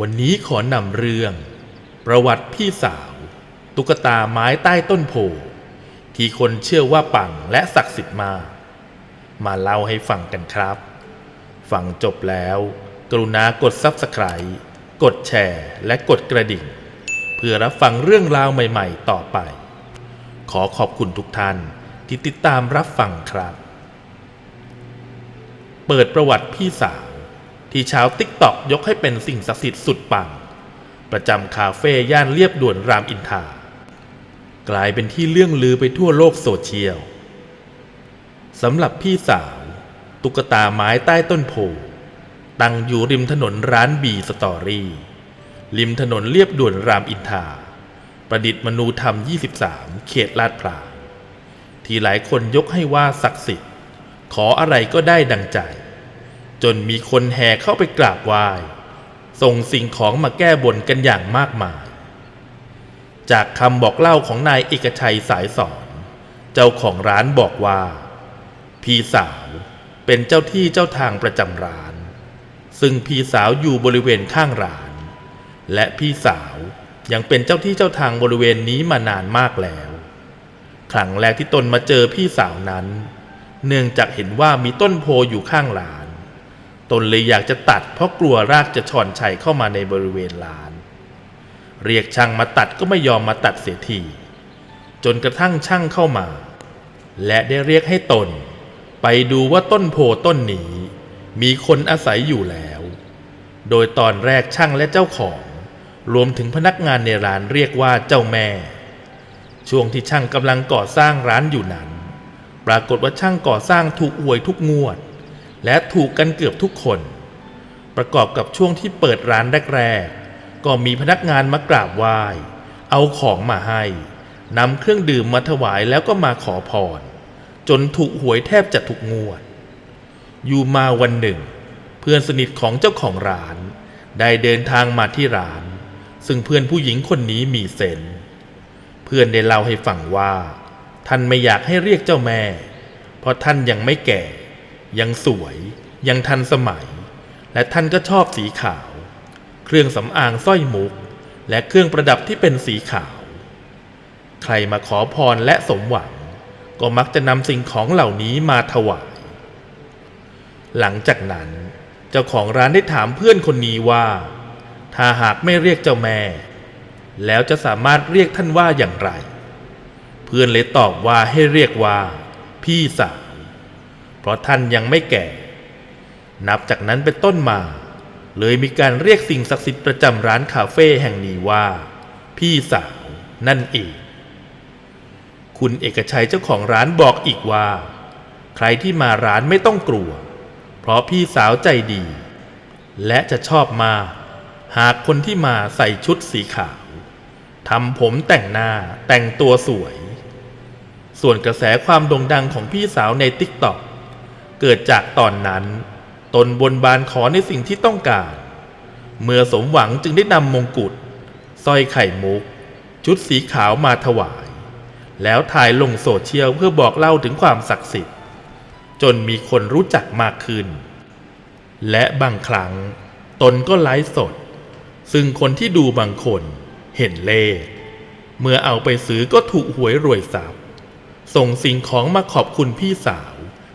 วันนี้ขอนำเรื่อง ประวัติพี่สาว ตุ๊กตาไม้ใต้ต้นโพที่คนเชื่อว่าปังและศักดิ์สิทธิ์มาก มาเล่าให้ฟังกันครับ ฟังจบแล้ว กรุณากดซับสไคร b ์กดแชร์และกดกระดิ่ง เพื่อรับฟังเรื่องราวใหม่ๆ ต่อไป ขอขอบคุณทุกท่านที่ติดตามรับฟังครับ เปิดประวัติพี่สาว ที่ชาวติ๊กต็อกยกให้เป็นสิ่งศักดิ์สิทธิ์สุดปัง ประจำคาเฟ่ย่านเรียบด่วนรามอินทรากลายเป็นที่เลื่องลือไปทั่วโลกโซเชียลสำหรับพี่สาว ตุ๊กตาไม้ใต้ต้นโพตั้งอยู่ริมถนนร้านบีสตอรี่ริมถนนเรียบด่วนรามอินทราประดิษฐ์มนูธรรม 23 เขตลาดพร้าวที่หลายคนยกให้ว่าศักดิ์สิทธิ์ ขออะไรก็ได้ดังใจ จนมีคนแห่เข้าไปกราบไหว้ส่งสิ่งของมาแก้บนกันอย่างมากมาย จากคำบอกเล่าของนายเอกชัยสายสอน เจ้าของร้านบอกว่า พี่สาวเป็นเจ้าที่เจ้าทางประจำร้าน ซึ่งพี่สาวอยู่บริเวณข้างร้าน และพี่สาวยังเป็นเจ้าที่เจ้าทางบริเวณนี้มานานมากแล้ว ครั้งแรกที่ตนมาเจอพี่สาวนั้น เนื่องจากเห็นว่ามีต้นโพอยู่ข้างร้าน ตนเลยอยากจะตัดเพราะกลัวรากจะช่อนชัยเข้ามาในบริเวณร้าน เรียกช่างมาตัดก็ไม่ยอมมาตัดเสียทีจนกระทั่งช่างเข้ามา และได้เรียกให้ตน ไปดูว่าต้นโพต้นนี้ มีคนอาศัยอยู่แล้ว โดยตอนแรกช่างและเจ้าของ รวมถึงพนักงานในร้านเรียกว่าเจ้าแม่ ช่วงที่ช่างกำลังก่อสร้างร้านอยู่นั้น ปรากฏว่าช่างก่อสร้างถูกอวยทุกงวด และถูกกันเกือบทุกคน ประกอบกับช่วงที่เปิดร้านแรกๆก็มีพนักงานมากราบไหว้ เอาของมาให้นำเครื่องดื่มมาถวายแล้วก็มาขอพร จนถูกหวยแทบจะทุกงวด อยู่มาวันหนึ่ง เพื่อนสนิทของเจ้าของร้าน ได้เดินทางมาที่ร้าน ซึ่งเพื่อนผู้หญิงคนนี้มีเซนเพื่อนได้เล่าให้ฟังว่า ท่านไม่อยากให้เรียกเจ้าแม่ เพราะท่านยังไม่แก่ ยังสวย ยังทันสมัย และท่านก็ชอบสีขาว เครื่องสำอางสร้อยมุก และเครื่องประดับที่เป็นสีขาว ใครมาขอพรและสมหวัง ก็มักจะนำสิ่งของเหล่านี้มาถวาย หลังจากนั้น เจ้าของร้านได้ถามเพื่อนคนนี้ว่า ถ้าหากไม่เรียกเจ้าแม่ แล้วจะสามารถเรียกท่านว่าอย่างไร เพื่อนเลยตอบว่าให้เรียกว่า พี่สาว เพราะท่านยังไม่แก่ นับจากนั้นเป็นต้นมา เลยมีการเรียกสิ่งศักดิ์สิทธิ์ประจำร้านคาเฟ่แห่งนี้ว่า พี่สาวนั่นเอง คุณเอกชัยเจ้าของร้านบอกอีกว่า ใครที่มาร้านไม่ต้องกลัว เพราะพี่สาวใจดี และจะชอบมา หากคนที่มาใส่ชุดสีขาวทำผมแต่งหน้าแต่งตัวสวย ส่วนกระแสความโด่งดังของพี่สาวในติ๊กต็อก เกิดจากตอนนั้น ตนบนบานขอในสิ่งที่ต้องการ เมื่อสมหวังจึงได้นำมงกุฎสร้อยไข่มุก ชุดสีขาวมาถวาย แล้วถ่ายลงโซเชียลเพื่อบอกเล่าถึงความศักดิ์สิทธิ์ จนมีคนรู้จักมากขึ้น และบางครั้ง ตนก็ไลฟ์สด ซึ่งคนที่ดูบางคนเห็นเลข เมื่อเอาไปซื้อก็ถูกหวยรวยทรัพย์ส่งสิ่งของมาขอบคุณพี่สาว